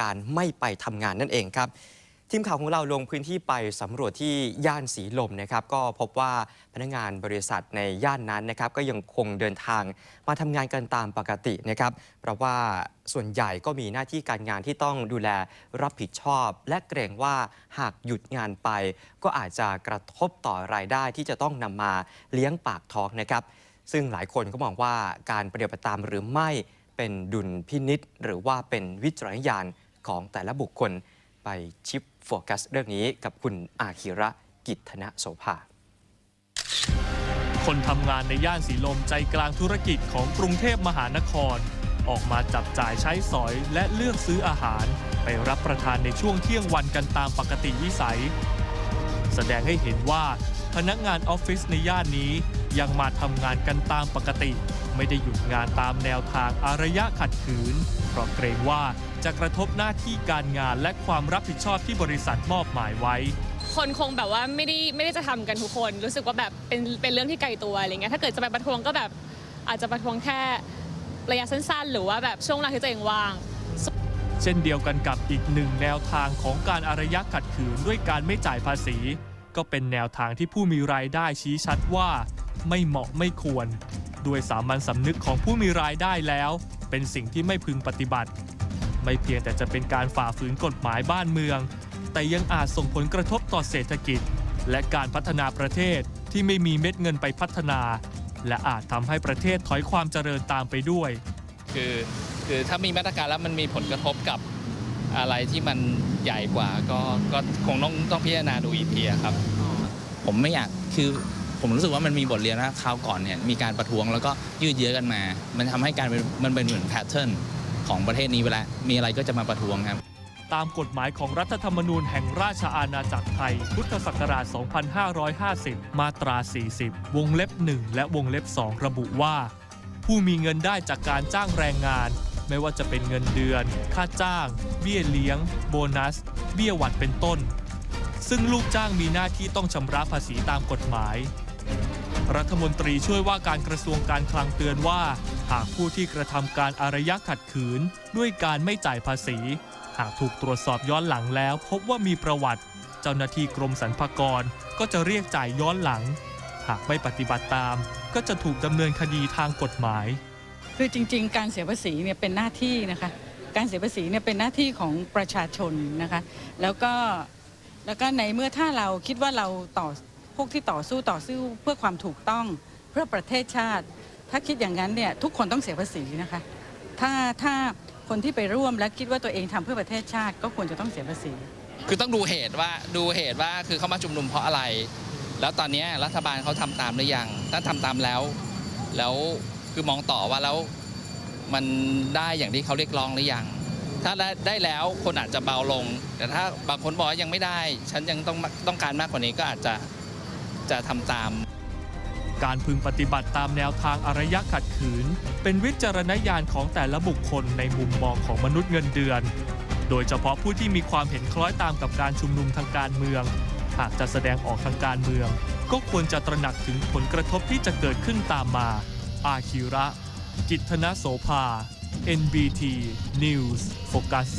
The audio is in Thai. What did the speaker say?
การไม่ไปทำงานนั่นเองครับทีมข่าวของเราลงพื้นที่ไปสำรวจที่ย่านสีลมนะครับ ก็พบว่าพนักงานบริษัทในย่านนั้นนะครับ ก็ยังคงเดินทางมาทำงานกันตามปกตินะครับ เพราะว่าส่วนใหญ่ก็มีหน้าที่การงานที่ต้องดูแลรับผิดชอบ และเกรงว่าหากหยุดงานไป ก็อาจจะกระทบต่อรายได้ที่จะต้องนำมาเลี้ยงปากท้องนะครับ ซึ่งหลายคนก็มองว่าการปฏิบัติตามหรือไม่เป็นดุลพินิษหรือว่าเป็นวิจารณญาณ ของแต่ละบุคคลไปชิปโฟกัสเรื่องนี้กับคุณอาคิระกิตธนโสภา คนทำงานในย่านสีลมใจกลางธุรกิจของกรุงเทพมหานคร ออกมาจับจ่ายใช้สอยและเลือกซื้ออาหาร ไปรับประทานในช่วงเที่ยงวันกันตามปกติวิสัย แสดงให้เห็นว่าพนักงานออฟฟิศในย่านนี้ยังมาทำงานกันตามปกติ ไม่ได้หยุดงานตามแนวทางอารยะขัดขืน เพราะเกรงว่าจะกระทบหน้าที่การงานและความรับผิดชอบที่บริษัทมอบหมายไว้ คนคงแบบว่าไม่ได้ไม่ได้จะทำกันทุกคน รู้สึกว่าแบบเป็นเป็นเรื่องที่ไกลตัวอะไรเงี้ยถ้าเกิดจะไปประท้วงก็แบบอาจจะประท้วงแค่ระยะสั้นๆ หรือว่าแบบช่วงเวลาที่ตัวเองว่างเช่นเดียวกันกับอีกหนึ่งแนวทางของการอารยะขัดขืนด้วยการไม่จ่ายภาษี ก็เป็นแนวทางที่ผู้มีรายได้ชี้ชัดว่า ไม่เหมาะไม่ควร ด้วยสามัญสำนึกของผู้มีรายได้แล้ว เป็นสิ่งที่ไม่พึงปฏิบัติ ไม่เพียงแต่จะเป็นการฝ่าฝืนกฎหมายบ้านเมือง แต่ยังอาจส่งผลกระทบต่อเศรษฐกิจ และการพัฒนาประเทศที่ไม่มีเม็ดเงินไปพัฒนา และอาจทำให้ประเทศถอยความเจริญตามไปด้วย คือคือถ้ามีมาตรการแล้วมันมีผลกระทบกับอะไรที่มันใหญ่กว่าก็ก็คงต้องต้องพิจารณาดูอีกทีอะครับ ผมไม่อยากคือ ผมรู้สึกว่ามันมีบทเรียนว่าคราวก่อนเนี่ยมีการประท้วงแล้วก็ยืดเยื้อกันมา มันทำให้การมันเป็นเหมือนแพทเทิร์นของประเทศนี้ไปแล้วมีอะไรก็จะมาประท้วงครับ ตามกฎหมายของรัฐธรรมนูญแห่งราชอาณาจักรไทย พุทธศักราช 2550 มาตรา 40 วงเล็บ 1 และวงเล็บ 2 ระบุว่า ผู้มีเงินได้จากการจ้างแรงงาน ไม่ว่าจะเป็นเงินเดือน ค่าจ้าง เบี้ยเลี้ยง โบนัส เบี้ยหวัดเป็นต้น ซึ่งลูกจ้างมีหน้าที่ต้องชำระภาษีตามกฎหมาย รัฐมนตรีช่วยว่าการกระทรวงการคลังเตือนว่า หากผู้ที่กระทำการอารยะขัดขืน ด้วยการไม่จ่ายภาษี หากถูกตรวจสอบย้อนหลังแล้ว พบว่ามีประวัติ เจ้าหน้าที่กรมสรรพากรก็จะเรียกจ่ายย้อนหลัง หากไม่ปฏิบัติตาม ก็จะถูกดำเนินคดีทางกฎหมาย คือจริง ๆ การเสียภาษีเนี่ยเป็นหน้าที่นะคะ การเสียภาษีเนี่ยเป็นหน้าที่ของประชาชนนะคะ แล้วก็แล้วก็ในเมื่อถ้าเราคิดว่าเราต่อ พวกที่ต่อสู้ต่อสู้เพื่อความถูกต้องเพื่อประเทศชาติ ถ้าคิดอย่างนั้นเนี่ยทุกคนต้องเสียภาษีนะคะ ถ้าถ้าคนที่ไปร่วมและคิดว่าตัวเองทำเพื่อประเทศชาติ ก็ควรจะต้องเสียภาษี คือต้องดูเหตุว่าดูเหตุว่าคือเขามาชุมนุมเพราะอะไร แล้วตอนนี้รัฐบาลเขาทำตามหรือยังถ้าทำตามแล้ว แล้วคือมองต่อว่าแล้วมันได้อย่างที่เขาเรียกร้องหรือยังถ้าได้แล้วคนอาจจะเบาลง แต่ถ้าบางคนบอกยังไม่ได้ ฉันยังต้องต้องการมากกว่านี้ก็อาจจะ จะทำตาม การพึงปฏิบัติตามแนวทางอารยะขัดขืน เป็นวิจารณญาณของแต่ละบุคคลในมุมมองของมนุษย์เงินเดือน โดยเฉพาะผู้ที่มีความเห็นคล้อยตามกับการชุมนุมทางการเมือง หากจะแสดงออกทางการเมือง ก็ควรจะตระหนักถึงผลกระทบที่จะเกิดขึ้นตามมา อาคิระ กิตธนโสภา NBT News Focus